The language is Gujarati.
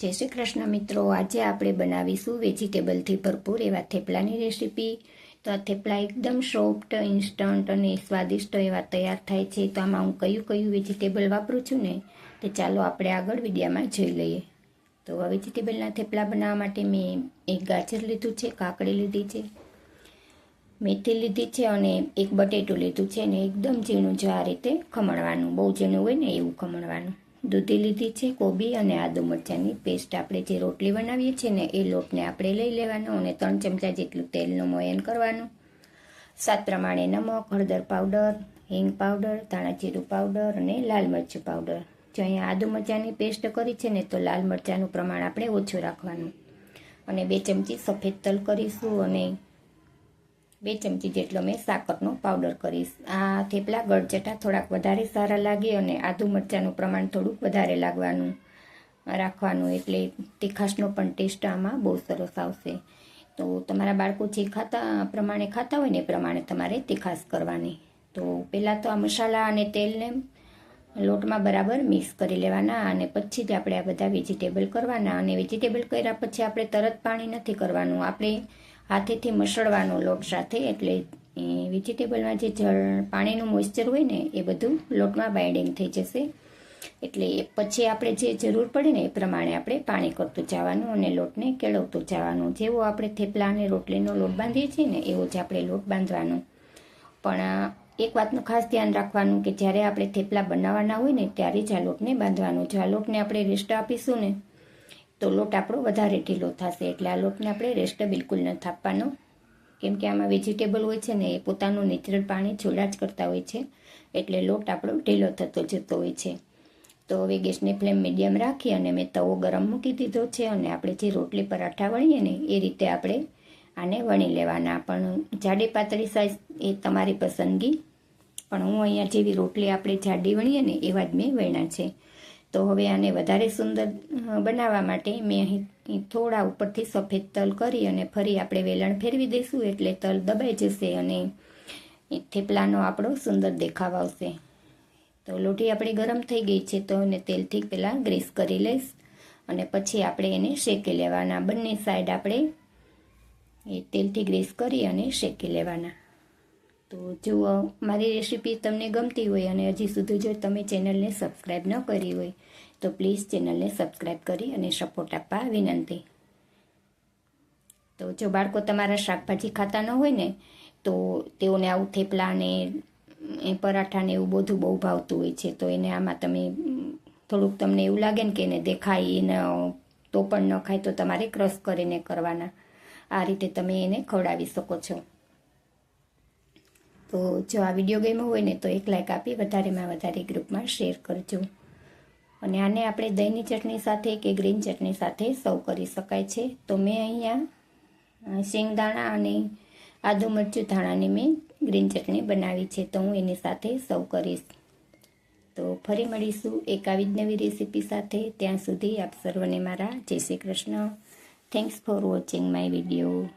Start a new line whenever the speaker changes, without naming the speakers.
જય શ્રી કૃષ્ણ મિત્રો. આજે આપણે બનાવીશું વેજીટેબલથી ભરપૂર એવા થેપલાની રેસીપી. તો આ થેપલા એકદમ સોફ્ટ, ઇન્સ્ટન્ટ અને સ્વાદિષ્ટ એવા તૈયાર થાય છે. તો આમાં હું કયું કયું વેજીટેબલ વાપરું છું ને, તે ચાલો આપણે આગળ વિડીયામાં જોઈ લઈએ. તો આ વેજીટેબલના થેપલા બનાવવા માટે મેં એક ગાજર લીધું છે, કાકડી લીધી છે, મેથી લીધી છે અને એક બટેટું લીધું છે ને એકદમ ઝીણું જો આ રીતે ખમણવાનું, બહુ ઝીણું હોય ને એવું ખમણવાનું. દૂધી લીધી છે, કોબી અને આદુ મરચાંની પેસ્ટ આપણે જે રોટલી બનાવીએ છીએ ને, એ લોટને આપણે લઈ લેવાનો અને ત્રણ ચમચા જેટલું તેલનું મોયન કરવાનું. સાત પ્રમાણે નમક, હળદર પાવડર, હિંગ પાવડર ધાણાજીરું પાવડર અને લાલ મરચું પાવડર. જો અહીંયા આદુ મરચાંની પેસ્ટ કરી છે ને, તો લાલ મરચાંનું પ્રમાણ આપણે ઓછું રાખવાનું. અને બે ચમચી સફેદ તલ કરીશું અને બે ચમચી જેટલો મેં સાકરનો પાવડર કરીશ. આ થેપલા ગળચટા થોડાક વધારે સારા લાગે અને આદુ મરચાંનું પ્રમાણ થોડુંક વધારે લાગવાનું રાખવાનું એટલે તીખાશનો પણ ટેસ્ટ આમાં બહુ સરસ આવશે. તો તમારા બાળકો જે ખાતા, પ્રમાણે ખાતા હોય ને એ પ્રમાણે તમારે તીખાશ કરવાની. તો પહેલાં તો આ મસાલા અને તેલને લોટમાં બરાબર મિક્સ કરી લેવાના અને પછી જ આપણે આ બધા વેજીટેબલ કરવાના. અને વેજીટેબલ કર્યા પછી આપણે તરત પાણી નથી કરવાનું. આપણે હાથેથી મસળવાનો લોટ સાથે, એટલે વેજીટેબલમાં જે જળ, પાણીનું મોઇશ્ચર હોય ને, એ બધું લોટમાં બાઇન્ડિંગ થઈ જશે. એટલે પછી આપણે જે જરૂર પડે ને, એ પ્રમાણે આપણે પાણી કરતું જવાનું અને લોટને કેળવતું જવાનું. જેવો આપણે થેપલા અને રોટલીનો લોટ બાંધીએ છીએ ને, એવો જ આપણે લોટ બાંધવાનો. પણ, એક વાતનું ખાસ ધ્યાન રાખવાનું કે જ્યારે આપણે થેપલા બનાવવાના હોય ને, ત્યારે જ આ લોટને બાંધવાનું. જો આ લોટને આપણે રેસ્ટ આપીશું ને તો લોટ આપણો વધારે ઢીલો થશે. એટલે આ લોટને આપણે રેસ્ટ બિલકુલ ન થાપવાનો. કેમ કે આમાં વેજીટેબલ હોય છે ને એ પોતાનું નેચરલ પાણી છોડા જ કરતા હોય છે. એટલે લોટ આપણો ઢીલો થતો જતો હોય છે. તો હવે ગેસની ફ્લેમ મીડિયમ રાખી અને મેં તવો ગરમ મૂકી દીધો છે અને આપણે જે રોટલી પરાઠા વણીએ ને એ રીતે આપણે આને વણી લેવાના. પણ જાડી પાતળી સાઈઝ એ તમારી પસંદગી. પણ હું અહીંયા જેવી રોટલી આપણે જાડી વણીએ ને એવા જ મેં વણ્યા છે. તો હવે આને વધારે સુંદર બનાવવા માટે મેં અહીં થોડા ઉપરથી સફેદ તલ કરી અને ફરી આપણે વેલણ ફેરવી દઈશું એટલે તલ દબાઈ જશે અને થેપલાનો આપણો સુંદર દેખાવ આવશે. તો લોટી આપણી ગરમ થઈ ગઈ છે તો એને તેલથી પહેલાં ગ્રીસ કરી લઈશ અને પછી આપણે એને શેકી લેવાના. બંને સાઈડ આપણે એ તેલથી ગ્રીસ કરી અને શેકી લેવાના. તો જો મારી રેસીપી તમને ગમતી હોય અને હજી સુધી જો તમે ચેનલને સબસ્ક્રાઈબ ન કરી હોય, તો પ્લીઝ ચેનલને સબસ્ક્રાઈબ કરી અને સપોર્ટ આપવા વિનંતી. તો જો બાળકો તમારા શાકભાજી ખાતા ન હોય ને, તો તેઓને આવું થેપલા ને એ પરાઠાને એવું બધું બહુ ભાવતું હોય છે, તો એને આમાં તમે, થોડુંક તમને એવું લાગે ને કે એને દેખાય, એને તો પણ ન ખાય, તો તમારે ક્રશ કરીને કરવાના. આ રીતે તમે એને ખવડાવી શકો છો. તો જો આ વીડિયો ગમ્યો હોય ને તો એક લાઇક આપી, વધારેમાં વધારે ગ્રુપમાં શેર કરજો. અને આને આપણે દહીંની ચટણી સાથે કે ગ્રીન ચટણી સાથે સર્વ કરી શકાય છે. તો મેં અહીંયા શેંગદાણા અને આદુ મરચું ધાણાની મેં ગ્રીન ચટણી બનાવી છે. તો હું એની સાથે સર્વ કરીશ. તો ફરી મળીશું એક આવી જ નવી રેસીપી સાથે. ત્યાં સુધી આપ સર્વને મારા જય Shri Krishna. Thanks for watching my video